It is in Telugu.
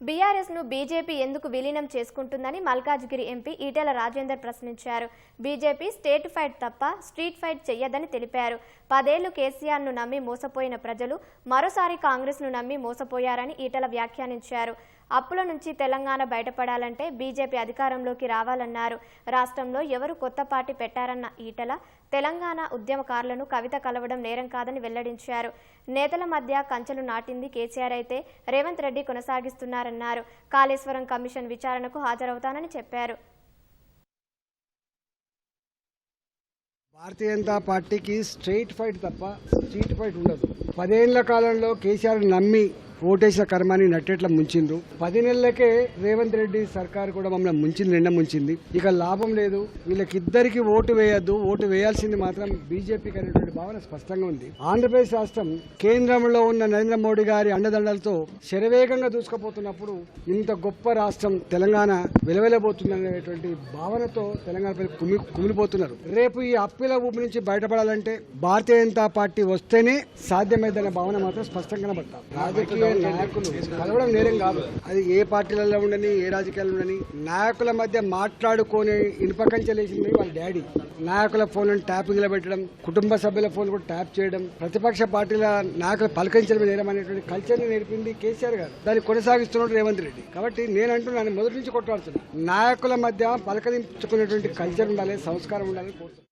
బీఆర్ఎస్ను బీజేపీ ఎందుకు విలీనం చేసుకుంటుందని మల్కాజ్గిరి ఎంపీ ఈటెల రాజేందర్ ప్రశ్నించారు. బీజేపీ స్టేట్ ఫైట్ తప్ప స్ట్రీట్ ఫైట్ చెయ్యదని తెలిపారు. పదేళ్ళు కేసీఆర్ను నమ్మి మోసపోయిన ప్రజలు మరోసారి కాంగ్రెస్ను నమ్మి మోసపోయారని ఈటెల వ్యాఖ్యానించారు. అప్పుల నుంచి తెలంగాణ బయటపడాలంటే బీజేపీ అధికారంలోకి రావాలన్నారు. రాష్ట్రంలో ఎవరు కొత్త పార్టీ పెట్టారన్న ఈటల తెలంగాణ ఉద్యమకారులను కవిత కలవడం నేరం కాదని వెల్లడించారు. నేతల మధ్య కంచెలు నాటింది కేసీఆర్ అయితే రేవంత్ రెడ్డి కొనసాగిస్తున్నారన్నారు. కాళేశ్వరం కమిషన్ విచారణకు హాజరవుతానని చెప్పారు. భారతీయ జనతా పార్టీకి స్ట్రైట్ ఫైట్ తప్ప స్ట్రీట్ ఫైట్ ఉండదు. పదేళ్ళ కాలంలో కేసీఆర్ నమ్మి ఓటేసిన కర్మాన్ని నట్టేట్ల ముంచిండు పది నెలలకే రేవంత్ రెడ్డి సర్కార్ కూడా మమ్మల్ని ముంచింది నిండా ముంచింది. ఇక లాభం లేదు. వీళ్ళకిద్దరికి ఓటు వేయద్దు ఓటు వేయాల్సింది మాత్రం బీజేపీకి అనేటువంటి భావన స్పష్టంగా ఉంది. ఆంధ్రప్రదేశ్ రాష్ట్రం కేంద్రంలో ఉన్న నరేంద్ర మోడీ గారి అండదండలతో శరవేగంగా దూసుకుపోతున్నప్పుడు ఇంత గొప్ప రాష్ట్రం తెలంగాణ వెలవెలబోతుందనేటువంటి భావనతో తెలంగాణ ప్రజలు కుమి కుమిలిపోతున్నారు. రేపు ఈ అప్పిల ఊపి నుంచి బయటపడాలంటే భారతీయ జనతా పార్టీ వస్తేనే సాధ్యమైందనే భావన మాత్రం స్పష్టంగా కనబడతాం. రాజకీయ నాయకులు. కలవడం నేరం కాదు. అది ఏ పార్టీలలో ఉండని ఏ రాజకీయాలు ఉండని నాయకుల మధ్య మాట్లాడుకొని ఇనుపకంచెలేసింది వాళ్ళ డాడీ. నాయకుల ఫోన్లను ట్యాపింగ్లో పెట్టడం కుటుంబ సభ్యుల ఫోన్ కూడా ట్యాప్ చేయడం ప్రతిపక్ష పార్టీల నాయకులు పలకరించడం నేరం అనేటువంటి కల్చర్ని నేర్పింది కేసీఆర్ గారు. దాన్ని కొనసాగిస్తున్నాడు రేవంత్ రెడ్డి. కాబట్టి నేను అంటున్నాను మొదటి నుంచి కొట్లాడుతున్నాను నాయకుల మధ్య పలకరించుకునేటువంటి కల్చర్ ఉండాలి సంస్కారం ఉండాలని కోరుతున్నాను.